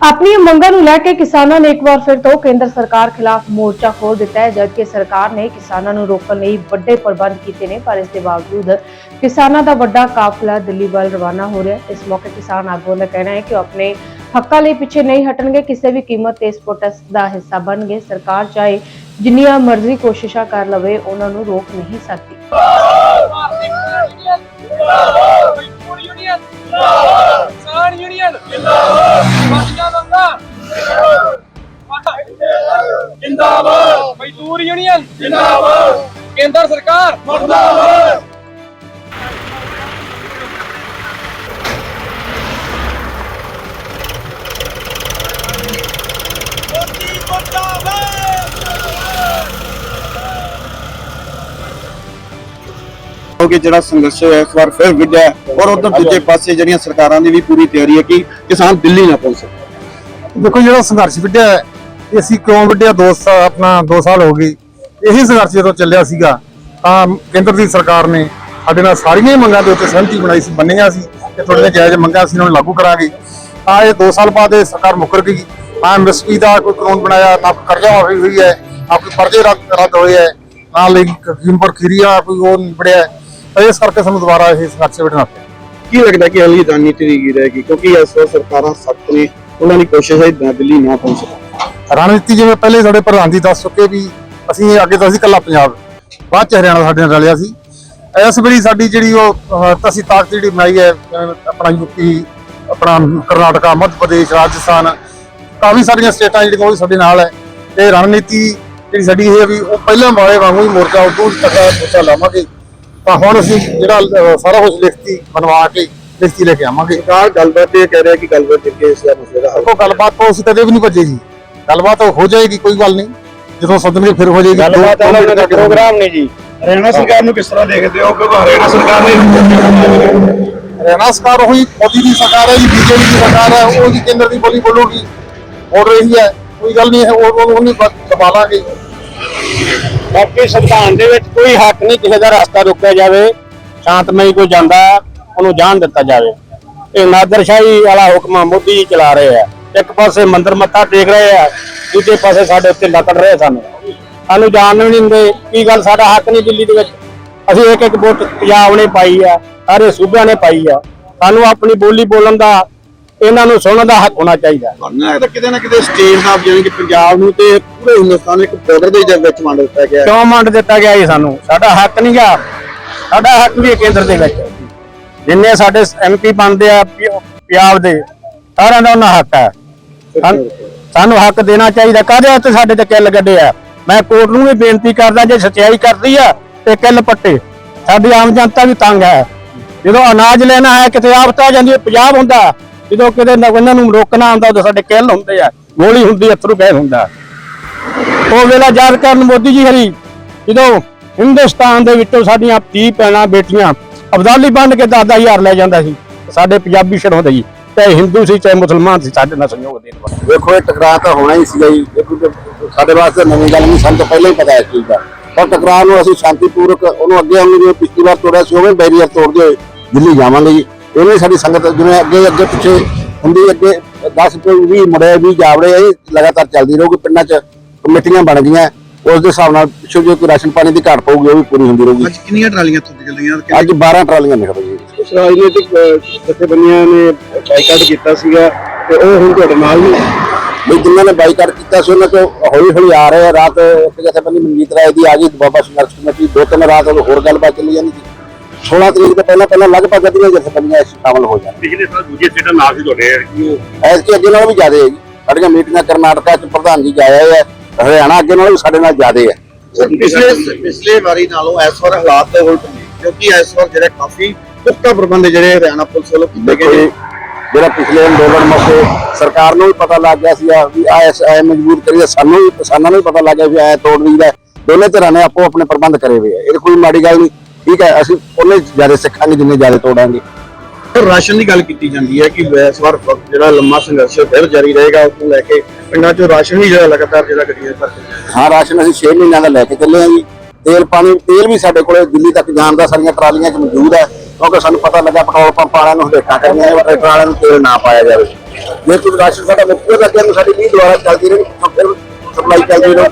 ਆਪਣੀਆਂ ਮੰਗਾਂ ਨੂੰ ਲੈ ਕੇ ਕਿਸਾਨਾਂ ਨੇ ਇੱਕ ਵਾਰ ਫਿਰ ਤੋਂ ਕੇਂਦਰ ਸਰਕਾਰ ਖਿਲਾਫ ਮੋਰਚਾ ਖੋਲ ਦਿੱਤਾ ਹੈ ਜਦਕਿ ਸਰਕਾਰ ਨੇ ਕਿਸਾਨਾਂ ਨੂੰ ਰੋਕਣ ਲਈ ਵੱਡੇ ਪ੍ਰਬੰਧ ਕੀਤੇ ਨੇ ਪਰ ਇਸ ਦੇ ਬਾਵਜੂਦ ਕਿਸਾਨਾਂ ਦਾ ਵੱਡਾ ਕਾਫਲਾ ਦਿੱਲੀ ਵੱਲ ਰਵਾਨਾ ਹੋ ਰਿਹਾ ਹੈ ਇਸ ਮੌਕੇ ਕਿਸਾਨ ਆਗੂਆਂ ਦਾ ਕਹਿਣਾ ਹੈ ਕਿ ਉਹ ਆਪਣੇ ਹੱਕਾਂ ਲਈ ਪਿੱਛੇ ਨਹੀਂ ਹਟਣਗੇ ਕਿਸੇ ਵੀ ਕੀਮਤ ਤੇ ਇਸ ਪ੍ਰੋਟੈਸਟ ਦਾ ਹਿੱਸਾ ਬਣਨਗੇ ਸਰਕਾਰ ਚਾਹੇ ਜਿੰਨੀਆਂ ਮਰਜ਼ੀ ਕੋਸ਼ਿਸ਼ਾਂ ਕਰ ਲਵੇ ਉਹਨਾਂ ਨੂੰ ਰੋਕ ਨਹੀਂ ਸਕਦੀ ਕਿਸਾਨ ਯੂਨੀਅਨ ਜਿੰਦਾਬਾਦ। ਮਜ਼ਦੂਰ ਯੂਨੀਅਨ। ਜਿੰਦਾਬਾਦ। ਕੇਂਦਰ ਸਰਕਾਰ। ਮੁਰਦਾਬਾਦ। ਕਿ ਜਿਹੜਾ ਸੰਘਰਸ਼ ਹੈ ਇਸ ਵਾਰ ਫਿਰ ਵਿੱਢਿਆ ਔਰ ਉਧਰ ਦੂਜੇ ਪਾਸੇ ਜਿਹੜੀਆਂ ਸਰਕਾਰਾਂ ਦੀ ਵੀ ਪੂਰੀ ਤਿਆਰੀ ਹੈ ਕਿ ਕਿਸਾਨ ਦਿੱਲੀ ਨਾ ਪਹੁੰਚ। ਸਕੇ ਦੇਖੋ ਜਿਹੜਾ ਸੰਘਰਸ਼ ਵਿੱਢਿਆ ਹੈ, ਅਸੀਂ ਕਿਉਂ ਵਿੱਢਿਆ? ਦੋ ਸਾਲ ਆਪਣਾ 2 ਸਾਲ ਹੋ ਗਏ। ਇਹੀ ਸੰਘਰਸ਼ ਜਦੋਂ ਚੱਲਿਆ ਸੀਗਾ ਤਾਂ ਕੇਂਦਰ ਦੀ ਸਰਕਾਰ ਨੇ ਸਾਡੇ ਨਾਲ ਸਾਰੀਆਂ ਮੰਗਾਂ ਦੇ ਉੱਤੇ ਸਹਿਮਤੀ ਬਣਾਈ ਸੀ ਬੰਨੀਆਂ ਸੀ ਕਿ ਤੁਹਾਡੀਆਂ ਜਾਇਜ਼ ਮੰਗਾਂ ਅਸੀਂ ਉਹਨਾਂ ਨੂੰ ਲਾਗੂ ਕਰਾਂਗੇ। ਤਾਂ ਇਹ 2 ਸਾਲ ਬਾਅਦ ਇਹ ਸਰਕਾਰ ਮੁੱਕਰ ਗਈ। ਨਾ ਐਮਐਸਪੀ ਦਾ ਕੋਈ ਕਾਨੂੰਨ ਬਣਾਇਆ ਨਾ ਕੋਈ ਕਰਜ਼ਾ ਮਾਫੀ ਹੋਈ ਹੈ ਨਾ ਕੋਈ ਕਰਜ਼ੇ ਰੱਦ ਰੱਦ ਹੋਏ ਹੈ। ਨਾ ਲਈ ਕੀਮਤ ਖੀਰੀਆ ਕੋਈ ਉਹ ਨਹੀਂ ਬਣਿਆ ਤਾਂ ਇਸ ਕਰਕੇ ਸਾਨੂੰ ਦੁਬਾਰਾ ਇਹ ਸੰਘਰਸ਼ ਵਿੱਢਣਾ ਪਿਆ। ਕੀ ਲੱਗਦਾ ਕਿ ਅਗਲੀ ਰਣਨੀਤੀ ਕੀ ਰਹੇਗੀ ਕਿਉਂਕਿ ਇਸ ਵਾਰ ਸਰਕਾਰਾਂ ਸੱਤ ਨੇ। ਉਹਨਾਂ ਦੀ ਕੋਸ਼ਿਸ਼ ਹੈ ਦ- ਦਿੱਲੀ ਨਾ ਪਹੁੰਚ ਸਕੇ। ਰਣਨੀਤੀ ਜਿਵੇਂ ਪਹਿਲੇ ਸਾਡੇ ਪ੍ਰਧਾਨ ਜੀ ਦੱਸ ਚੁੱਕੇ ਵੀ ਅਸੀਂ ਅੱਗੇ ਤਾਂ ਅਸੀਂ ਇਕੱਲਾ ਪੰਜਾਬ ਬਾਅਦ ਚ ਹਰਿਆਣਾ ਸਾਡੇ ਨਾਲ ਰਲਿਆ ਸੀ। ਇਸ ਵੇਲੇ ਸਾਡੀ ਜਿਹੜੀ ਉਹ ਅਸੀਂ ਤਾਕਤ ਜਿਹੜੀ ਬਣਾਈ ਹੈ ਅਹ, ਆਪਣਾ ਯੂਪੀ ਆਪਣਾ ਕਰਨਾਟਕਾ ਮੱਧ ਪ੍ਰਦੇਸ਼ ਰਾਜਸਥਾਨ ਕਾਫੀ ਸਾਰੀਆਂ ਸਟੇਟਾਂ ਜਿਹੜੀਆਂ ਉਹ ਵੀ ਸਾਡੇ ਨਾਲ ਹੈ। ਤੇ ਰਣਨੀਤੀ ਜਿਹੜੀ ਸਾਡੀ ਇਹ ਵੀ ਉਹ ਪਹਿਲਾਂ ਵਾਲੇ ਵਾਂਗੂ ਹੀ ਮੋਰਚਾ ਉਦੋਂ ਤੱਕ ਮੋਰਚਾ ਲਾਵਾਂਗੇ। ਤਾਂ ਹੁਣ ਅਸੀਂ ਜਿਹੜਾ ਸਾਰਾ ਕੁਝ ਲਿਖਤੀ ਬਣਵਾ ਕੇ ਲਿਖਤੀ ਲੈ ਕੇ ਆਵਾਂਗੇ। ਸਰਕਾਰ ਗੱਲਬਾਤ ਇਹ ਕਹਿ ਰਿਹਾ ਕਿ ਗੱਲਬਾਤ ਕਰਕੇ ਇਸ ਦਾ ਮਸਲੇ ਦਾ ਹੱਲ ਦੇਖੋ ਗੱਲਬਾਤ ਤਾਂ ਅਸੀਂ ਕਦੇ ਵੀ ਨਹੀਂ ਭੱਜੇ ਜੀ ਗੱਲਬਾਤ ਹੋ ਜਾਏਗੀ ਕੋਈ ਗੱਲ ਨਹੀਂ। ਜਦੋਂ ਸੱਦਣਗੇ ਫਿਰ ਹੋ ਜਾਏਗੀ। ਗੱਲਬਾਤ ਵਾਲਾ ਤੱਕ ਪ੍ਰੋਗਰਾਮ ਨਹੀਂ ਜੀ। ਹਰਿਆਣਾ ਸਰਕਾਰ ਨੂੰ ਕਿਸ ਤਰ੍ਹਾਂ ਦੇਖਦੇ ਹੋ? ਕਿਉਂਕਿ ਹਰਿਆਣਾ ਸਰਕਾਰ ਨੇ ਹਰਿਆਣਾ ਸਰਕਾਰ ਹੋਈ ਮੋਦੀ ਦੀ ਸਰਕਾਰ ਹੈ ਜੀ ਬੀਜੇਪੀ ਦੀ ਸਰਕਾਰ ਹੈ ਉਹ ਜੀ ਕੇਂਦਰ ਦੀ ਬੋਲੀ ਬੋਲੂਗੀ ਹੋ ਰਹੀ ਹੈ ਕੋਈ ਗੱਲ ਨਹੀਂ ਹੈ ਉਹ ਉਹ ਨਹੀਂ ਦਬਾ ਲਾਂਗੇ। ਬਾਕੀ ਸੰਵਿਧਾਨ ਦੇ ਵਿੱਚ ਕੋਈ ਹੱਕ ਨਹੀਂ ਕਿਸੇ ਦਾ ਰਸਤਾ ਰੋਕਿਆ ਜਾਵੇ ਸ਼ਾਂਤਮਈ ਕੋਈ ਜਾਂਦਾ ਉਹਨੂੰ ਜਾਣ ਦਿੱਤਾ ਜਾਵੇ। ਇਹ ਨਾਦਰਸ਼ਾਹੀ ਵਾਲਾ ਹੁਕਮ ਮੋਦੀ ਜੀ ਚਲਾ ਰਹੇ ਆ। ਇੱਕ ਪਾਸੇ ਮੰਦਰ ਮੱਥਾ ਟੇਕ ਰਹੇ ਆ ਦੂਜੇ ਪਾਸੇ ਸਾਡੇ ਉੱਤੇ ਲੱਕੜ ਰਹੇ ਸਾਨੂੰ। ਸਾਨੂੰ ਜਾਣ ਵੀ ਨਹੀਂ ਦਿੰਦੇ ਕੀ ਗੱਲ ਸਾਡਾ ਹੱਕ ਨਹੀਂ ਦਿੱਲੀ ਦੇ ਵਿੱਚ? ਅਸੀਂ ਇੱਕ ਇੱਕ ਵੋਟ ਪੰਜਾਬ ਨੇ ਪਾਈ ਆ ਸਾਰੇ ਸੂਬਿਆਂ ਨੇ ਪਾਈ ਆ। ਸਾਨੂੰ ਆਪਣੀ ਬੋਲੀ ਬੋਲਣ ਦਾ ਇਹਨਾਂ ਨੂੰ ਸੁਣਨ ਦਾ ਹੱਕ ਹੋਣਾ ਚਾਹੀਦਾ। ਤੁਹਾਨੂੰ ਲੱਗਦਾ ਕਿਤੇ ਨਾ ਕਿਤੇ ਸਟੇਟ ਨਾਲ ਜਿਵੇਂ ਕਿ ਪੰਜਾਬ ਨੂੰ ਤੇ ਪੂਰੇ ਹਿੰਦੁਸਤਾਨ ਨੂੰ ਇੱਕ ਬਾਰਡਰ ਦੇ ਵਿੱਚ ਵੰਡ ਦਿੱਤਾ ਗਿਆ ਕਿਉਂ ਮੰਡ ਦਿੱਤਾ ਗਿਆ ਜੀ ਸਾਨੂੰ? ਸਾਡਾ ਹੱਕ ਨਹੀਂ ਗਾ। ਸਾਡਾ ਹੱਕ ਵੀ ਕੇਂਦਰ ਦੇ ਵਿੱਚ। ਜਿੰਨੇ ਸਾਡੇ ਐਮਪੀ ਬਣਦੇ ਆ ਪੰਜਾਬ ਦੇ, ਸਾਰਿਆਂ ਦਾ ਉਹਨਾਂ ਹੱਕ ਹੈ। ਸਾਨੂੰ ਹੱਕ ਦੇਣਾ ਚਾਹੀਦਾ। ਕਾਹਦੇ ਵਾਸਤੇ ਸਾਡੇ ਤੇ ਕਿੱਲ ਗੱਡੇ ਆ? ਮੈਂ ਕੋਰਟ ਨੂੰ ਵੀ ਬੇਨਤੀ ਕਰਦਾ, ਜੇ ਸਚਾਈ ਕਰਦੀ ਆ, ਤੇ ਕਿੱਲ ਪੱਟੇ। ਸਾਡੀ ਆਮ ਜਨਤਾ ਵੀ ਤੰਗ ਹੈ। ਜਦੋਂ ਅਨਾਜ ਲੈਣਾ ਹੈ, ਕਿਤੇ ਆਫਤ ਆ ਜਾਂਦੀ ਹੈ, ਪੰਜਾਬ ਹੁੰਦਾ। ਜਦੋਂ ਕਿਤੇ ਉਹਨਾਂ ਨੂੰ ਰੋਕਣਾ ਹੁੰਦਾ, ਉਦੋਂ ਸਾਡੇ ਕਿੱਲ ਹੁੰਦੇ ਆ। ਗੋਲੀ ਹੁੰਦੀ, ਅਥਰੂ ਗੈਸ ਹੁੰਦਾ। ਉਹ ਵੇਲਾ ਯਾਦ ਕਰਨ ਮੋਦੀ ਜੀ ਹਰੀ, ਜਦੋਂ ਹਿੰਦੁਸਤਾਨ ਦੇ ਵਿੱਚੋਂ ਸਾਡੀਆਂ ਧੀ ਭੈਣਾਂ ਬੇਟੀਆਂ ਅਬਦਾਲੀ ਬੰਨ ਕੇ ਦਾਦਾ ਹਜ਼ਾਰ ਲੈ ਜਾਂਦਾ ਸੀ। ਸਾਡੇ ਪੰਜਾਬੀ ਸ਼ਰੋਂ ਜੀ, ਚਾਹੇ ਹਿੰਦੂ ਸੀ, ਚਾਹੇ ਮੁਸਲਮਾਨ ਸੀ, ਸਾਡੇ ਨਾਲ ਸੰਯੋਗ ਦੇਣ ਵਾਲਾ ਵੇਖੋ, ਇਹ ਟਕਰਾਅ ਤਾਂ ਹੋਣਾ ਹੀ ਸੀਗਾ ਜੀ। ਦੇਖੋ ਸਾਡੇ ਵਾਸਤੇ ਨਵੀਂ ਗੱਲ ਨਹੀਂ, ਸਾਨੂੰ ਤਾਂ ਪਹਿਲਾਂ ਹੀ ਪਤਾ ਹੈ ਇਸ ਚੀਜ਼ ਦਾ। ਪਰ ਟਕਰਾਅ ਨੂੰ ਅਸੀਂ ਸ਼ਾਂਤੀਪੂਰਵਕ ਉਹਨੂੰ ਅੱਗੇ ਆਉਣ ਜਿਵੇਂ ਪਿਛਲੀ ਵਾਰ ਤੋੜਿਆ ਸੀ, ਉਵੇਂ ਬੈਰੀਅਰ ਤੋੜਦੇ ਹੋਏ ਦਿੱਲੀ ਜਾਵਾਂਗੇ ਜੀ। ਇਹਨੇ ਸਾਡੀ ਸੰਗਤ ਜਿਵੇਂ ਅੱਗੇ ਅੱਗੇ ਪਿੱਛੇ ਹੁੰਦੀ, ਅੱਗੇ 10 ਕੋਈ ਵੀ ਮੁੜੇ ਵੀ ਜਾਵੜੇ, ਇਹ ਲਗਾਤਾਰ ਚੱਲਦੀ ਰਹੂਗੀ, ਪਿੰਡਾਂ 'ਚ ਕਮੇਟੀਆਂ ਬਣ ਗਈਆਂ। ਉਸ ਦੇ ਹਿਸਾਬ ਨਾਲ ਪਿੱਛੋਂ ਜੇ ਕੋਈ ਰਾਸ਼ਨ ਪਾਣੀ ਦੀ ਘਾਟ ਪਊਗੀ ਉਹ ਵੀ ਪੂਰੀ ਹੁੰਦੀ ਰਹੂਗੀ। ਅੱਜ ਕਿੰਨੀਆਂ ਟਰਾਲੀਆਂ ਤੋਂ ਨਿਕਲਦੀਆਂ ਅੱਜ 12 ਟਰਾਲੀਆਂ ਨਿਕਲ ਗਈਆਂ ਕੁਝ ਰਾਜਨੀਤਿਕ ਜਥੇਬੰਦੀਆਂ ਨੇ ਬਾਈਕਾਟ ਕੀਤਾ ਸੀਗਾ ਤੇ ਉਹ ਹੁਣ ਤੁਹਾਡੇ ਨਾਲ ਨੇ। ਵੀ ਜਿਨ੍ਹਾਂ ਨੇ ਬਾਈਕਾਟ ਕੀਤਾ ਸੀ ਉਹਨਾਂ ਤੋਂ ਹੌਲੀ ਹੌਲੀ ਆ ਰਹੇ ਆ। ਰਾਤ ਇੱਕ ਜਥੇਬੰਦੀ ਮਨਜੀਤ ਰਾਏ ਦੀ ਆ ਗਈ ਬਾਬਾ ਸੰਘਰਸ਼ ਕਮੇਟੀ ਦੋ ਤਿੰਨ ਰਾਤ ਉਹ ਹੋਰ ਗੱਲਬਾਤ ਚੱਲੀ ਜਾਂਦੀ ਸੀ। 16 ਤਰੀਕ ਤੋਂ ਪਹਿਲਾਂ ਪਹਿਲਾਂ ਲਗਭਗ ਅੱਧੀਆਂ ਜਥੇਬੰਦੀਆਂ ਇਸ 'ਚ ਸ਼ਾਮਲ ਹੋ ਜਾਣ ਪਿਛਲੇ ਸਾਲ ਦੂਜੇ ਸਟੇਟਾਂ ਨਾਲ ਸੀ ਤੁਹਾਡੇ ਐਸ ਕਿ ਅੱਗੇ ਨਾਲੋਂ ਵੀ ਜ਼ਿਆਦਾ ਹੈ ਜੀ। ਸਾਡੀਆਂ ਮੀਟਿੰਗਾਂ ਕਰਨਾਟਕਾ ਚ ਪ੍ਰਧਾਨ ਜੀ ਗਏ ਹੋਏ ਆ ਹਰਿਆਣਾ ਅੱਗੇ ਨਾਲੋਂ ਵੀ ਸਾਡੇ ਨਾਲ ਜ਼ਿਆਦਾ ਹੈ ਪਿਛਲੇ ਪਿਛਲੇ ਵਾਰੀ ਨਾਲੋਂ ਇਸ ਵਾਰ ਹਾਲਾਤ ਤੇ ਉਲਟ ਨੇ ਕਿਉਂਕਿ ਇਸ ਵਾਰ ਜਿਹੜੇ ਕਾਫੀ ਪੁਖਤਾ ਪ੍ਰਬੰਧ ਜਿਹੜੇ ਹਰਿਆਣਾ ਪੁਲਿਸ ਵੱਲੋਂ ਕੀਤੇ ਗਏ ਨੇ। ਜਿਹੜਾ ਪਿਛਲੇ ਅੰਦੋਲਨ ਮੌਕੇ ਸਰਕਾਰ ਨੂੰ ਵੀ ਪਤਾ ਲੱਗ ਗਿਆ ਸੀ ਵੀ ਆ ਇਸ ਐ ਮਜਬੂਰ ਕਰੀਏ ਸਾਨੂੰ ਵੀ ਕਿਸਾਨਾਂ ਨੂੰ ਵੀ ਪਤਾ ਲੱਗ ਗਿਆ ਵੀ ਐ ਤੋੜ ਦਈਦਾ ਦੋਨੇ ਧਿਰਾਂ ਨੇ ਆਪੋ ਆਪਣੇ ਪ੍ਰਬੰਧ ਕਰੇ ਹੋਏ ਆ। ਇਹ ਕੋਈ ਮਾੜੀ ਗੱਲ ਨਹੀਂ। ਠੀਕ ਹੈ ਅਸੀਂ ਉਹਨੇ ਜ਼ਿਆਦਾ ਸਿੱਖਾਂਗੇ ਜਿੰਨੇ ਜ਼ਿਆਦਾ ਤੋੜਾਂਗੇ। ਰਾਸ਼ਨ ਦੀ ਗੱਲ ਕੀਤੀ ਜਾਂਦੀ ਹੈ ਕਿ ਇਸ ਵਾਰ ਫ- ਜਿਹੜਾ ਲੰਮਾ ਸੰਘਰਸ਼ ਫਿਰ ਜਾਰੀ ਰਹੇਗਾ, ਉਸ ਨੂੰ ਲੈ ਕੇ ਪਿੰਡਾਂ 'ਚੋਂ ਰਾਸ਼ਨ ਵੀ ਜਿਹੜਾ ਲਗਾਤਾਰ ਜਿਹੜਾ ਗੱਡੀਆਂ ਭਰ ਹਾਂ, ਰਾਸ਼ਨ ਅਸੀਂ 6 ਮਹੀਨਿਆਂ ਦਾ ਲੈ ਕੇ ਚੱਲੇ ਆ ਜੀ। ਤੇਲ ਪਾਣੀ, ਤੇਲ ਵੀ ਸਾਡੇ ਕੋਲੇ ਦਿੱਲੀ ਤੱਕ ਜਾਣ ਦਾ ਸਾਰੀਆਂ ਟਰਾਲੀਆਂ 'ਚ ਮੌਜੂਦ ਹੈ। ਕਿਉਂਕਿ ਸਾਨੂੰ ਪਤਾ ਲੱਗਾ ਪੈਟਰੋਲ ਪੰਪ ਵਾਲਿਆਂ ਨੂੰ ਹਦੇਟਾਂ ਕਰਨੀਆਂ ਨੇ ਟਰੈਕਟਰ ਵਾਲਿਆਂ ਨੂੰ ਤੇਲ ਨਾ ਪਾਇਆ ਜਾਵੇ। ਜੇ ਕੋਈ ਰਾਸ਼ਨ ਸਾਡਾ ਮੁੱਕ ਗਿਆ ਤਾਂ ਸਾਡੀ ਵੀ ਦੁਆਰਾ ਚੱਲਦੀ ਰਹੇ ਸਪਲਾਈ ਚੱਲਦੀ ਰਹੇ